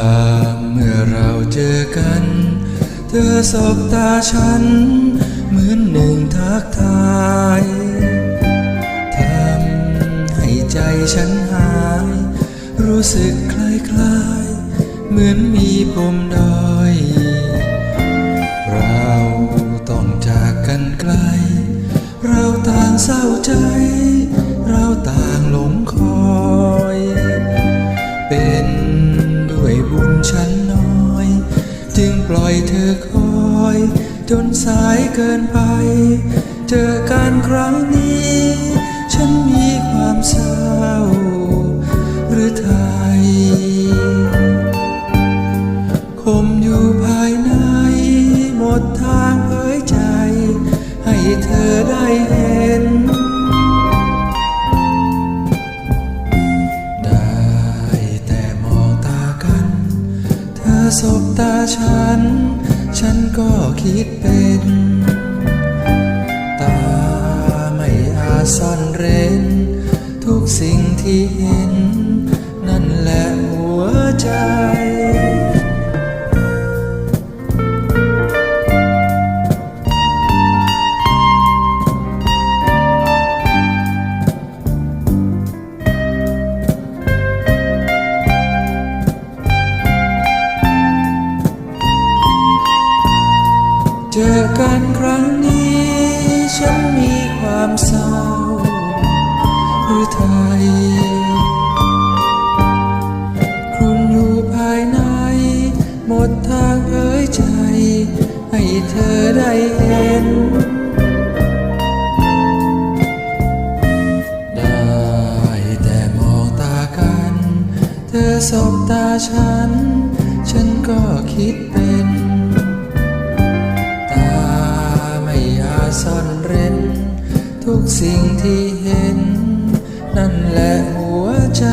ามเมื่อเราเจอกัน เธอสบตาฉัน เหมือนหนึ่งทักทายทำให้ใจฉันหาย รู้สึกคล้ายๆ เหมือนมีปมดอย เราต้องจากกันไกล เราต่างเศร้าใจ ปล่อยเธอคอย จนสายเกินไป เจอกันครั้งนี้ ฉันมีความเศร้า หรือไทยคมอยู่ภายใน หมดทางเผยใจ ให้เธอได้เห็น สบตาฉัน ฉันก็คิดเป็น ตาไม่อาซ่อนเร้น ทุกสิ่งที่เห็น นั่นแหละหัวใจ อกันครั้งนี้ ฉันมีความเศร้าหรือไทยครุนอยู่ภายใน หมดทางเอ่ยใจ ให้เธอได้เห็นได้แต่มองตากันเธอสบตาฉัน ฉันก็คิดเป็น ซ่อนเร้น ทุกสิ่งที่เห็น นั่นแหละหัวใจ